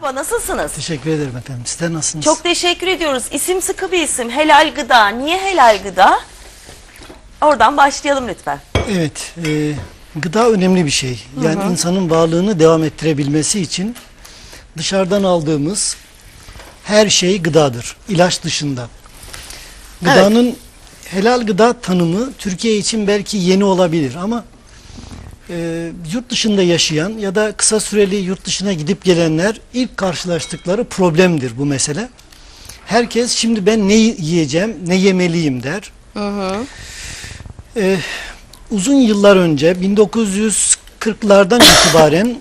Merhaba nasılsınız? Teşekkür ederim efendim. Sizler nasılsınız? Çok teşekkür ediyoruz. İsim sıkı bir isim. Helal gıda. Niye helal gıda? Oradan başlayalım lütfen. Evet, e, gıda önemli bir şey. Yani insanın varlığını devam ettirebilmesi için dışarıdan aldığımız her şey gıdadır. İlaç dışında. Gıdanın helal gıda tanımı Türkiye için belki yeni olabilir ama e, yurt dışında yaşayan ya da kısa süreli yurt dışına gidip gelenler ilk karşılaştıkları problemdir bu mesele. Herkes şimdi ben ne yiyeceğim, ne yemeliyim der. Ee, uzun yıllar önce 1940'lardan itibaren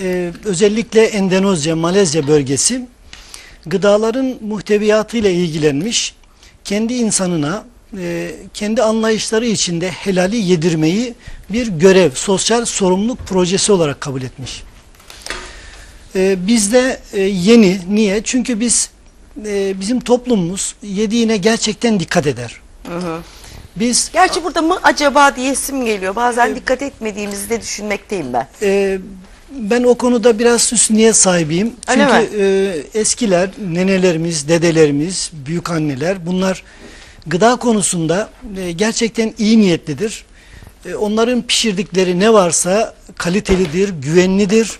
e, özellikle Endonezya, Malezya bölgesi gıdaların muhteviyatıyla ilgilenmiş. Kendi insanına e, kendi anlayışları içinde helali yedirmeyi bir görev, sosyal sorumluluk projesi olarak kabul etmiş. E, bizde e, yeni. Niye? Çünkü biz e, bizim toplumumuz yediğine gerçekten dikkat eder. Biz Gerçi burada mı acaba diyesim geliyor. Bazen dikkat etmediğimizi de düşünmekteyim ben. Ee, ben o konuda biraz üstünlüğe sahibiyim. Öyle Çünkü e, eskiler, nenelerimiz, dedelerimiz, büyük anneler bunlar gıda konusunda e, gerçekten iyi niyetlidir. E, onların pişirdikleri ne varsa kalitelidir, güvenlidir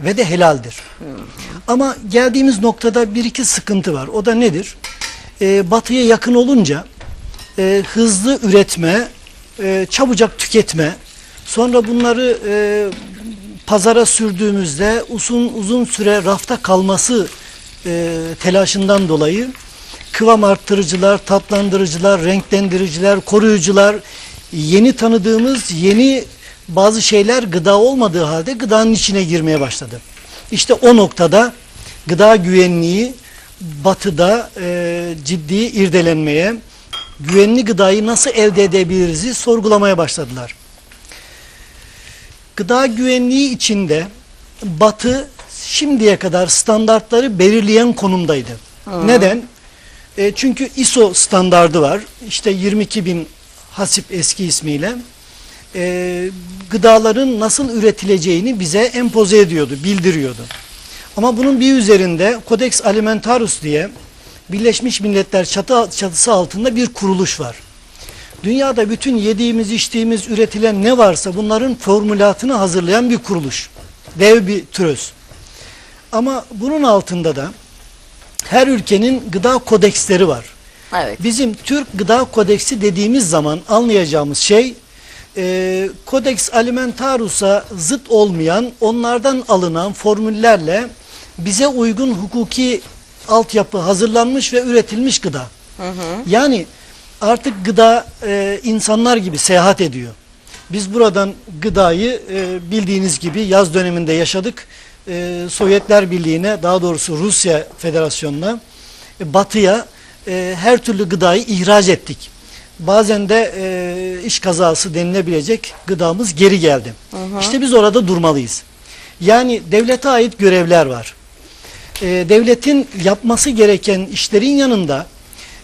ve de helaldir. Ama geldiğimiz noktada bir iki sıkıntı var. O da nedir? E, batıya yakın olunca hızlı üretme, çabucak tüketme, sonra bunları pazara sürdüğümüzde uzun uzun süre rafta kalması telaşından dolayı kıvam arttırıcılar, tatlandırıcılar, renklendiriciler, koruyucular, yeni tanıdığımız yeni bazı şeyler gıda olmadığı halde gıdanın içine girmeye başladı. İşte o noktada gıda güvenliği batıda e, ciddi irdelenmeye, güvenli gıdayı nasıl elde edebiliriz sorgulamaya başladılar. Gıda güvenliği içinde Batı şimdiye kadar standartları belirleyen konumdaydı. Neden? E, çünkü ISO standardı var. İşte 22 bin hasip eski ismiyle e, gıdaların nasıl üretileceğini bize empoze ediyordu, bildiriyordu. Ama bunun bir üzerinde Codex Alimentarius diye Birleşmiş Milletler çatı, çatısı altında bir kuruluş var. Dünyada bütün yediğimiz, içtiğimiz, üretilen ne varsa bunların formülatını hazırlayan bir kuruluş. Dev bir türöz. Ama bunun altında da her ülkenin gıda kodeksleri var. Evet. Bizim Türk Gıda Kodeksi dediğimiz zaman anlayacağımız şey e, Codex Alimentarius'a zıt olmayan onlardan alınan formüllerle bize uygun hukuki altyapı hazırlanmış ve üretilmiş gıda. Yani artık gıda e, insanlar gibi seyahat ediyor. Biz buradan gıdayı e, bildiğiniz gibi yaz döneminde yaşadık. E, Sovyetler Birliği'ne daha doğrusu Rusya Federasyonu'na e, batıya e, her türlü gıdayı ihraç ettik. Bazen de e, iş kazası denilebilecek gıdamız geri geldi. İşte biz orada durmalıyız. Yani devlete ait görevler var. E, devletin yapması gereken işlerin yanında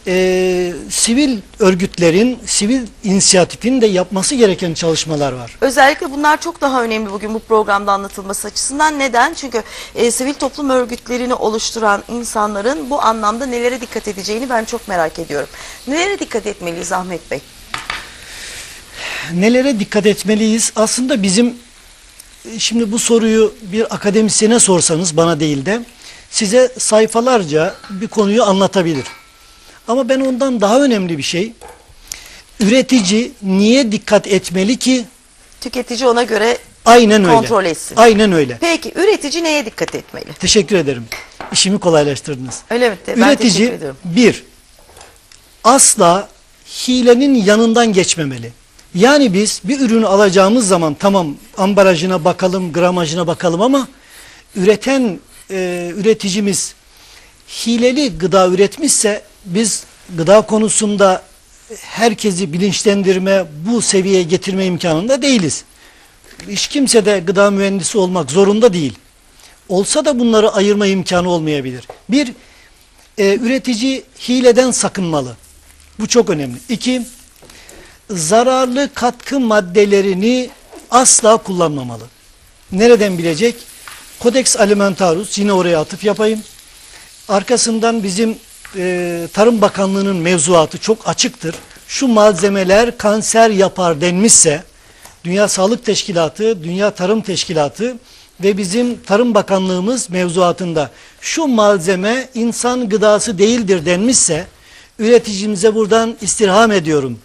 e, sivil örgütlerin, sivil inisiyatifin de yapması gereken çalışmalar var. Özellikle bunlar çok daha önemli bugün bu programda anlatılması açısından. Neden? Çünkü e, sivil toplum örgütlerini oluşturan insanların bu anlamda nelere dikkat edeceğini ben çok merak ediyorum. Nelere dikkat etmeliyiz Ahmet Bey? Nelere dikkat etmeliyiz? Aslında bizim e, şimdi bu soruyu bir akademisyene sorsanız bana değil de size sayfalarca bir konuyu anlatabilir. Ama ben ondan daha önemli bir şey üretici niye dikkat etmeli ki? Tüketici ona göre Aynen öyle. Kontrol etsin. Aynen öyle. Peki üretici neye dikkat etmeli? Teşekkür ederim. İşimi kolaylaştırdınız. Öyle mi? Ben teşekkür Üretici ediyorum. bir, asla hilenin yanından geçmemeli. Yani biz bir ürünü alacağımız zaman tamam ambalajına bakalım, gramajına bakalım ama üreten e, üreticimiz hileli gıda üretmişse biz gıda konusunda herkesi bilinçlendirme, bu seviyeye getirme imkanında değiliz. Hiç kimse de gıda mühendisi olmak zorunda değil. Olsa da bunları ayırma imkanı olmayabilir. Bir, e, üretici hileden sakınmalı. Bu çok önemli. İki, zararlı katkı maddelerini asla kullanmamalı. Nereden bilecek? Codex Alimentarus yine oraya atıf yapayım. Arkasından bizim e, Tarım Bakanlığı'nın mevzuatı çok açıktır. Şu malzemeler kanser yapar denmişse Dünya Sağlık Teşkilatı, Dünya Tarım Teşkilatı ve bizim Tarım Bakanlığımız mevzuatında şu malzeme insan gıdası değildir denmişse üreticimize buradan istirham ediyorum.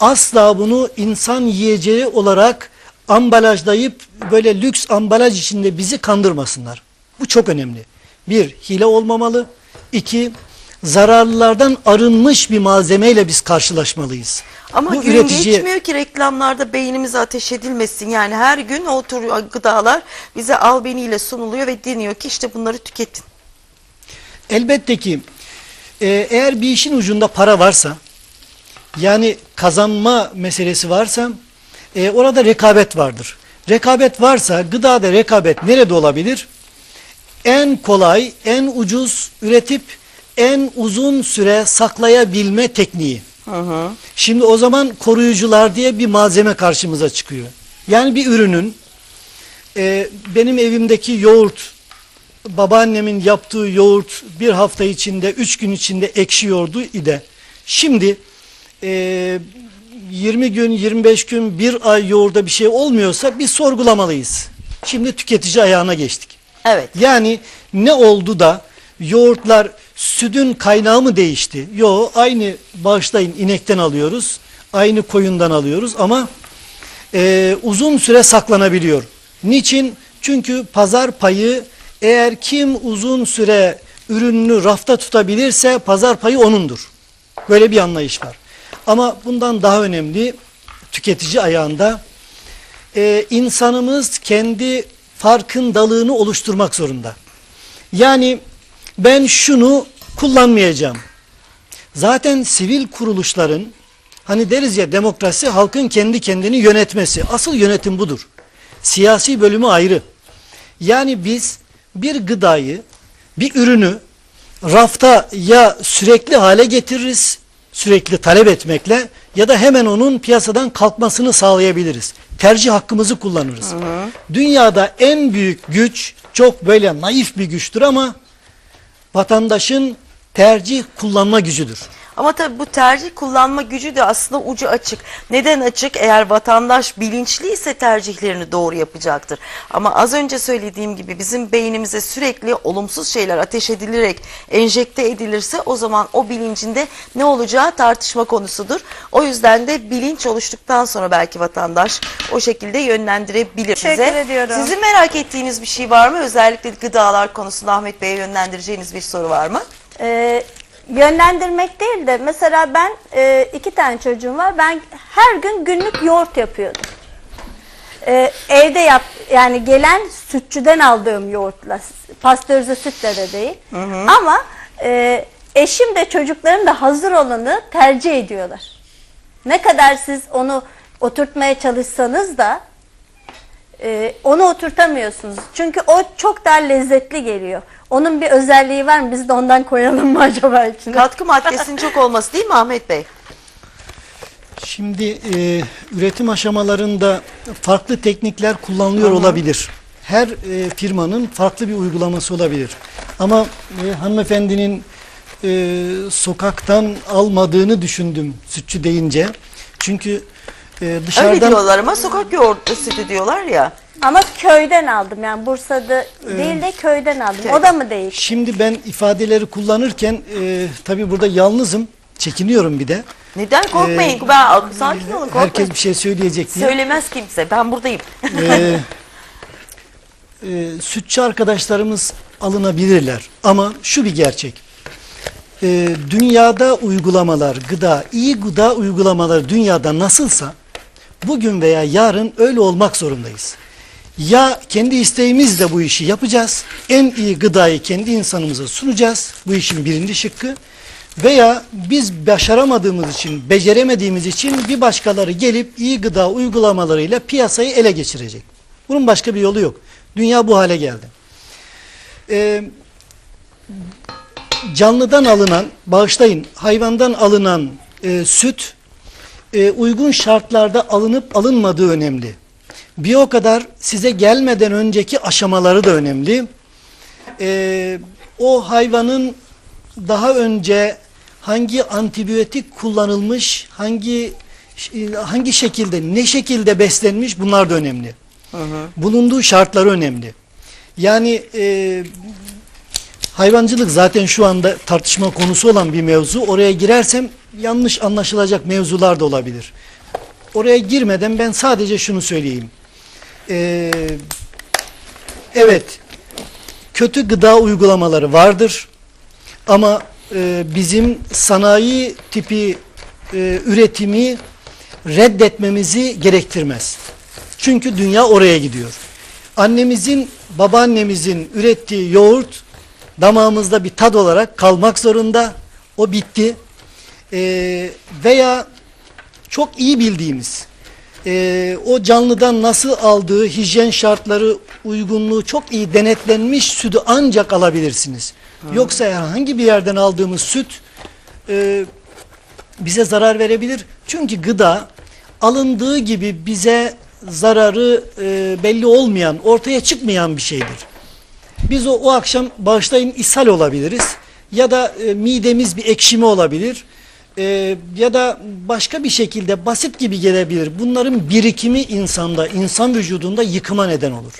Asla bunu insan yiyeceği olarak ambalajlayıp böyle lüks ambalaj içinde bizi kandırmasınlar. Bu çok önemli. Bir, hile olmamalı. İki, zararlılardan arınmış bir malzemeyle biz karşılaşmalıyız. Ama Bu gün üreticiye- geçmiyor ki reklamlarda beynimize ateş edilmesin. Yani her gün o tür gıdalar bize albeniyle sunuluyor ve deniyor ki işte bunları tüketin. Elbette ki e, eğer bir işin ucunda para varsa yani kazanma meselesi varsa e, orada rekabet vardır. Rekabet varsa gıdada rekabet nerede olabilir? En kolay, en ucuz üretip en uzun süre saklayabilme tekniği. Şimdi o zaman koruyucular diye bir malzeme karşımıza çıkıyor. Yani bir ürünün e, benim evimdeki yoğurt babaannemin yaptığı yoğurt bir hafta içinde, üç gün içinde ekşiyordu ide. Şimdi e, 20 gün, 25 gün, bir ay yoğurda bir şey olmuyorsa bir sorgulamalıyız. Şimdi tüketici ayağına geçtik. Evet. Yani ne oldu da yoğurtlar sütün kaynağı mı değişti? Yo aynı bağışlayın inekten alıyoruz. Aynı koyundan alıyoruz ama e, uzun süre saklanabiliyor. Niçin? Çünkü pazar payı eğer kim uzun süre ürününü rafta tutabilirse pazar payı onundur. Böyle bir anlayış var. Ama bundan daha önemli tüketici ayağında e, insanımız kendi farkındalığını oluşturmak zorunda. Yani ben şunu kullanmayacağım. Zaten sivil kuruluşların hani deriz ya demokrasi halkın kendi kendini yönetmesi. Asıl yönetim budur. Siyasi bölümü ayrı. Yani biz bir gıdayı, bir ürünü rafta ya sürekli hale getiririz, sürekli talep etmekle ya da hemen onun piyasadan kalkmasını sağlayabiliriz. Tercih hakkımızı kullanırız. Dünyada en büyük güç çok böyle naif bir güçtür ama vatandaşın tercih kullanma gücüdür. Ama tabii bu tercih kullanma gücü de aslında ucu açık. Neden açık? Eğer vatandaş bilinçliyse tercihlerini doğru yapacaktır. Ama az önce söylediğim gibi bizim beynimize sürekli olumsuz şeyler ateş edilerek enjekte edilirse o zaman o bilincinde ne olacağı tartışma konusudur. O yüzden de bilinç oluştuktan sonra belki vatandaş o şekilde yönlendirebilir Teşekkür size. ediyorum. Sizin merak ettiğiniz bir şey var mı? Özellikle gıdalar konusunda Ahmet Bey'e yönlendireceğiniz bir soru var mı? Ee, yönlendirmek değil de mesela ben e, iki tane çocuğum var. Ben her gün günlük yoğurt yapıyordum. Ee, evde yap yani gelen sütçüden aldığım yoğurtla pastörize sütle de değil. Ama e, eşim de çocuklarım da hazır olanı tercih ediyorlar. Ne kadar siz onu oturtmaya çalışsanız da e, onu oturtamıyorsunuz. Çünkü o çok daha lezzetli geliyor. Onun bir özelliği var mı? Biz de ondan koyalım mı acaba içine? Katkı maddesinin çok olması değil mi Ahmet Bey? Şimdi e, üretim aşamalarında farklı teknikler kullanılıyor olabilir. Her e, firmanın farklı bir uygulaması olabilir. Ama e, hanımefendinin e, sokaktan almadığını düşündüm sütçü deyince. Çünkü e, Öyle dışarıdan diyorlar ama sokak yoğurtlu sütü diyorlar ya. Ama köyden aldım yani Bursa'da değil de köyden aldım. O da mı değil? şimdi ben ifadeleri kullanırken e, tabii burada yalnızım. Çekiniyorum bir de. Neden korkmayın? Ee, ben sakin olun korkmayın. Herkes bir şey söyleyecek diye. Söylemez kimse. Ben buradayım. Ee, e, sütçü arkadaşlarımız alınabilirler. Ama şu bir gerçek. Ee, dünyada uygulamalar, gıda, iyi gıda uygulamaları dünyada nasılsa bugün veya yarın öyle olmak zorundayız. Ya kendi isteğimizle bu işi yapacağız. En iyi gıdayı kendi insanımıza sunacağız. Bu işin birinci şıkkı. Veya biz başaramadığımız için, beceremediğimiz için bir başkaları gelip iyi gıda uygulamalarıyla piyasayı ele geçirecek. Bunun başka bir yolu yok. Dünya bu hale geldi. Ee, canlıdan alınan, bağışlayın, hayvandan alınan e, süt e, uygun şartlarda alınıp alınmadığı önemli. Bir o kadar size gelmeden önceki aşamaları da önemli. Ee, o hayvanın daha önce hangi antibiyotik kullanılmış, hangi hangi şekilde, ne şekilde beslenmiş bunlar da önemli. Bulunduğu şartlar önemli. Yani e, hayvancılık zaten şu anda tartışma konusu olan bir mevzu. Oraya girersem yanlış anlaşılacak mevzular da olabilir. Oraya girmeden ben sadece şunu söyleyeyim. Ee, evet, kötü gıda uygulamaları vardır. Ama e, bizim sanayi tipi e, üretimi reddetmemizi gerektirmez. Çünkü dünya oraya gidiyor. Annemizin, babaannemizin ürettiği yoğurt damağımızda bir tad olarak kalmak zorunda. O bitti. E, veya çok iyi bildiğimiz e, o canlıdan nasıl aldığı hijyen şartları uygunluğu çok iyi denetlenmiş sütü ancak alabilirsiniz. Yoksa herhangi bir yerden aldığımız süt e, bize zarar verebilir. Çünkü gıda alındığı gibi bize zararı e, belli olmayan, ortaya çıkmayan bir şeydir. Biz o, o akşam bağışlayın ishal olabiliriz ya da e, midemiz bir ekşime olabilir e, ya da başka bir şekilde basit gibi gelebilir. Bunların birikimi insanda, insan vücudunda yıkıma neden olur.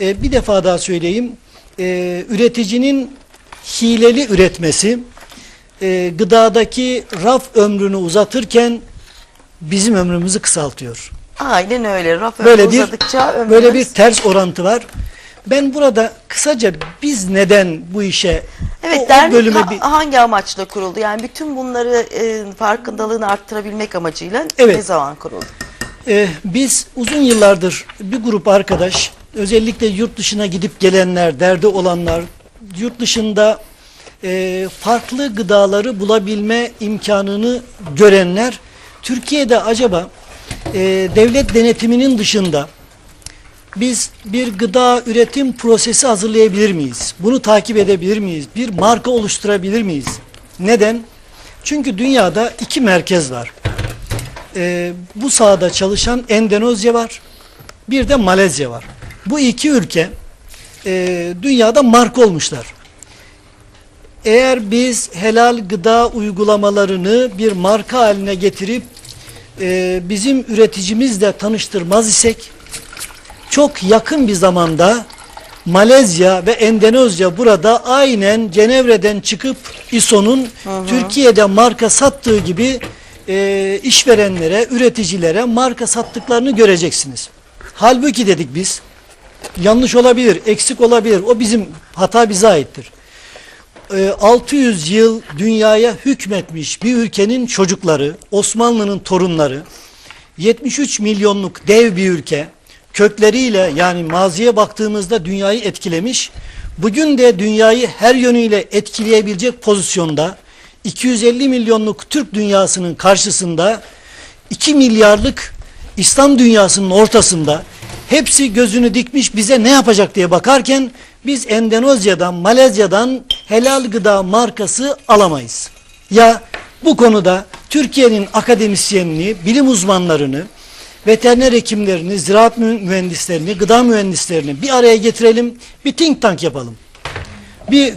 E, bir defa daha söyleyeyim. E, üreticinin hileli üretmesi e, gıdadaki raf ömrünü uzatırken bizim ömrümüzü kısaltıyor. Aynen öyle. Raf Böyle ömrü bir uzadıkça ömrümüz... böyle bir ters orantı var. Ben burada kısaca biz neden bu işe Evet o- o bölüme ha- bir hangi amaçla kuruldu? Yani bütün bunları e, farkındalığını arttırabilmek amacıyla Evet. ne zaman kuruldu? Ee, biz uzun yıllardır bir grup arkadaş, özellikle yurt dışına gidip gelenler, derdi olanlar, yurt dışında e, farklı gıdaları bulabilme imkanını görenler, Türkiye'de acaba e, devlet denetiminin dışında biz bir gıda üretim prosesi hazırlayabilir miyiz? Bunu takip edebilir miyiz? Bir marka oluşturabilir miyiz? Neden? Çünkü dünyada iki merkez var e, bu sahada çalışan Endonezya var. Bir de Malezya var. Bu iki ülke e, dünyada marka olmuşlar. Eğer biz helal gıda uygulamalarını bir marka haline getirip e, bizim üreticimizle tanıştırmaz isek çok yakın bir zamanda Malezya ve Endonezya burada aynen Cenevre'den çıkıp İSO'nun Türkiye'de marka sattığı gibi e, işverenlere, üreticilere marka sattıklarını göreceksiniz. Halbuki dedik biz yanlış olabilir, eksik olabilir. O bizim hata bize aittir. E, 600 yıl dünyaya hükmetmiş bir ülkenin çocukları, Osmanlı'nın torunları, 73 milyonluk dev bir ülke, kökleriyle yani maziye baktığımızda dünyayı etkilemiş, bugün de dünyayı her yönüyle etkileyebilecek pozisyonda 250 milyonluk Türk dünyasının karşısında 2 milyarlık İslam dünyasının ortasında hepsi gözünü dikmiş bize ne yapacak diye bakarken biz Endonezya'dan, Malezya'dan helal gıda markası alamayız. Ya bu konuda Türkiye'nin akademisyenini, bilim uzmanlarını, veteriner hekimlerini, ziraat mü- mühendislerini, gıda mühendislerini bir araya getirelim, bir think tank yapalım. Bir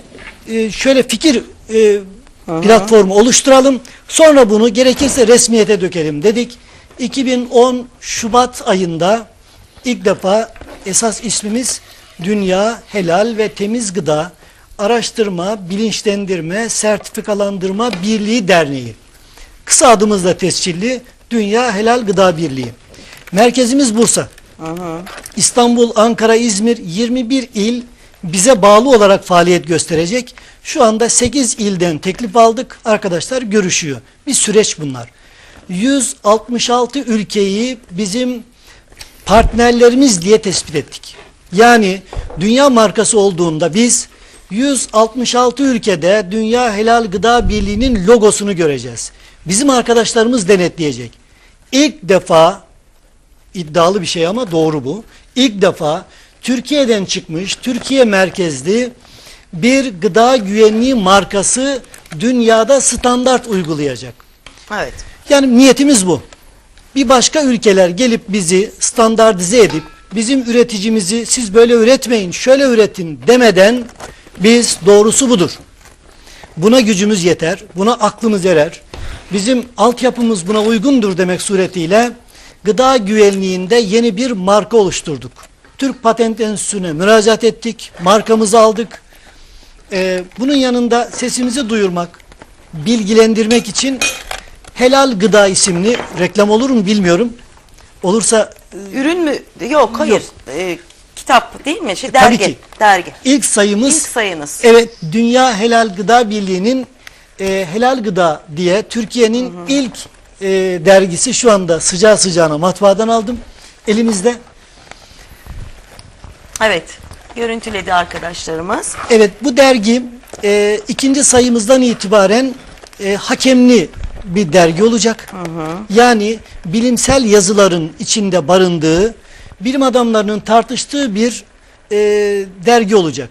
e, şöyle fikir e, platformu oluşturalım. Sonra bunu gerekirse resmiyete dökelim dedik. 2010 Şubat ayında ilk defa esas ismimiz Dünya Helal ve Temiz Gıda Araştırma, Bilinçlendirme, Sertifikalandırma Birliği Derneği. Kısa adımızla tescilli Dünya Helal Gıda Birliği. Merkezimiz Bursa. İstanbul, Ankara, İzmir 21 il bize bağlı olarak faaliyet gösterecek. Şu anda 8 ilden teklif aldık. Arkadaşlar görüşüyor. Bir süreç bunlar. 166 ülkeyi bizim partnerlerimiz diye tespit ettik. Yani dünya markası olduğunda biz 166 ülkede Dünya Helal Gıda Birliği'nin logosunu göreceğiz. Bizim arkadaşlarımız denetleyecek. İlk defa iddialı bir şey ama doğru bu. İlk defa Türkiye'den çıkmış, Türkiye merkezli bir gıda güvenliği markası dünyada standart uygulayacak. Evet. Yani niyetimiz bu. bir başka ülkeler gelip bizi standartize edip bizim üreticimizi siz böyle üretmeyin, şöyle üretin demeden biz doğrusu budur. Buna gücümüz yeter, buna aklımız erer. Bizim altyapımız buna uygundur demek suretiyle gıda güvenliğinde yeni bir marka oluşturduk. Türk Patent Enstitüsü'ne müracaat ettik, markamızı aldık. Ee, bunun yanında sesimizi duyurmak, bilgilendirmek için Helal Gıda isimli reklam olur mu bilmiyorum. Olursa Ürün mü? Yok hayır. Yok. Ee, kitap değil mi? Şey, Tabii dergi. ki. Dergi. ilk sayımız İlk sayınız. Evet, Dünya Helal Gıda Birliği'nin e, Helal Gıda diye Türkiye'nin ilk e, dergisi şu anda sıcağı sıcağına matbaadan aldım elimizde. Evet. Görüntüledi arkadaşlarımız. Evet, bu dergi e, ikinci sayımızdan itibaren e, hakemli bir dergi olacak. Yani bilimsel yazıların içinde barındığı, bilim adamlarının tartıştığı bir e, dergi olacak.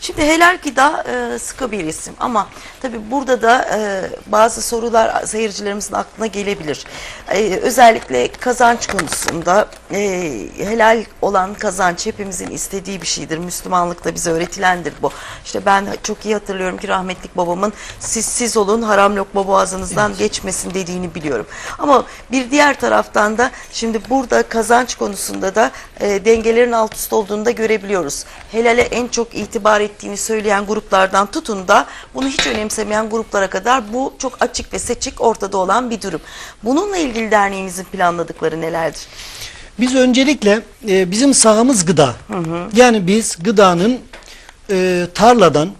Şimdi helal gıda e, sıkı bir isim ama tabi burada da e, bazı sorular seyircilerimizin aklına gelebilir. E, özellikle kazanç konusunda e, helal olan kazanç hepimizin istediği bir şeydir. Müslümanlıkta bize öğretilendir bu. İşte ben çok iyi hatırlıyorum ki rahmetlik babamın siz siz olun haram lokma boğazınızdan geçmesin dediğini biliyorum. Ama bir diğer taraftan da şimdi burada kazanç konusunda da e, dengelerin alt üst olduğunu da görebiliyoruz. Helale en çok itibar ettiğini söyleyen gruplardan tutun da bunu hiç önemsemeyen gruplara kadar bu çok açık ve seçik ortada olan bir durum. Bununla ilgili derneğinizin planladıkları nelerdir? Biz öncelikle e, bizim sahamız gıda. Yani biz gıdanın e, tarladan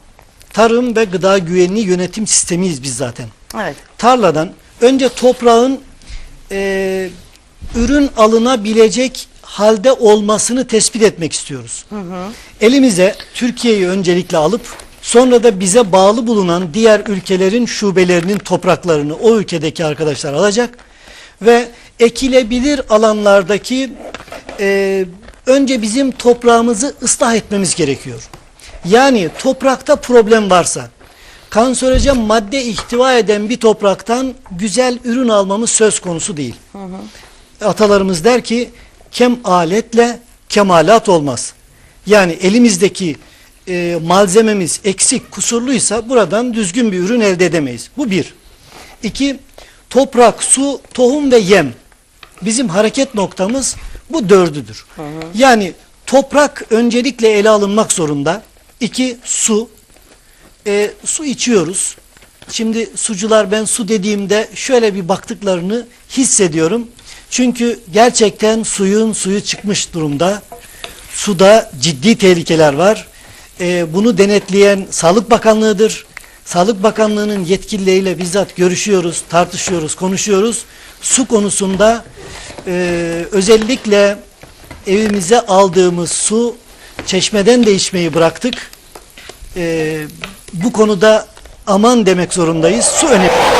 tarım ve gıda güvenliği yönetim sistemiyiz biz zaten. Evet. Tarladan önce toprağın e, ürün alınabilecek halde olmasını tespit etmek istiyoruz. Elimize Türkiye'yi öncelikle alıp sonra da bize bağlı bulunan diğer ülkelerin şubelerinin topraklarını o ülkedeki arkadaşlar alacak ve ekilebilir alanlardaki e, önce bizim toprağımızı ıslah etmemiz gerekiyor. Yani toprakta problem varsa kanserojen madde ihtiva eden bir topraktan güzel ürün almamız söz konusu değil. Atalarımız der ki kem aletle kemalat olmaz. Yani elimizdeki e, malzememiz eksik, kusurluysa buradan düzgün bir ürün elde edemeyiz. Bu bir. İki, toprak, su, tohum ve yem. Bizim hareket noktamız bu dördüdür. Yani toprak öncelikle ele alınmak zorunda. İki, su. E, su içiyoruz. Şimdi sucular ben su dediğimde şöyle bir baktıklarını hissediyorum. Çünkü gerçekten suyun suyu çıkmış durumda. Suda ciddi tehlikeler var. E, bunu denetleyen Sağlık Bakanlığı'dır. Sağlık Bakanlığı'nın yetkilileriyle bizzat görüşüyoruz, tartışıyoruz, konuşuyoruz. Su konusunda e, özellikle evimize aldığımız su çeşmeden de içmeyi bıraktık. E, bu konuda aman demek zorundayız. Su önemli.